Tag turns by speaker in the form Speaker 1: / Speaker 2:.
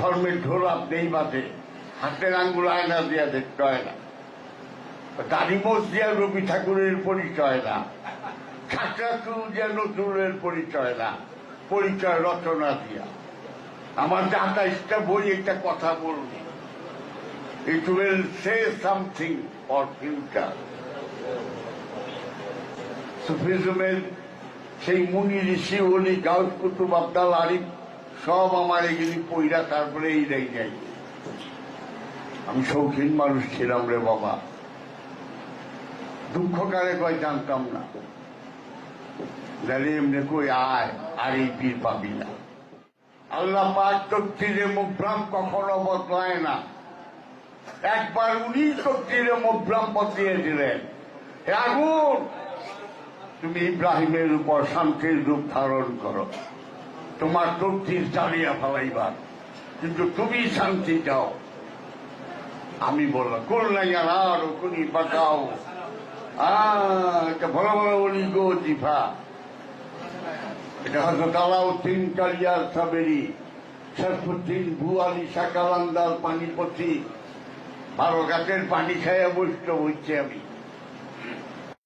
Speaker 1: ধর্মের ঢোলাপ নেই বাদে। হাতের আঙ্গুল আয়না দিয়া দেখতে হয় না। দাড়ি মোষ দিয়া রবি ঠাকুরের পরিচয় না। চুল দিয়া নজরুলের পরিচয় না। পরিচয় রচনা দিয়া। আমার যে আঠাইশটা বই, একটা কথা বলব। It will say something for future সুফিজমের সেই মুনি ঋষি অলি গাউস কুতুব আব্দাল আরিফ সব আমার এগুলি পইরা তারপরে এই যাই আমি শৌখিন মানুষ ছিলাম রে বাবা। দুঃখ কারে কয় জানতাম না। জানি এমনি কই আয়, আর এই পীর পাবি না। আল্লাহ পাক তক্তিরে মুভ্রাম কখনো বদলায় না। একবার উনি তক্তিরে মুভ্রাম বদলিয়ে দিলেন। হে আগুন! তুমি ইব্রাহিমের উপর শান্তির রূপ ধারণ করো। তোমার তক্তির জ্বালিয়া ফেলাইবার। কিন্তু তুমি শান্তি চাও আমি বললাম করলাইয়া আর কোনি এটা ভালো ভালো বলি গো জিফা। এটা হজরত আলাউদ্দিন কালিয়ার সাবেরি শেরফুদ্দিন ভুয়ালি শাকালান্দার পানিপতি বারো গাছের পানি খাইয়া বৈষ্ণব হচ্ছে আমি।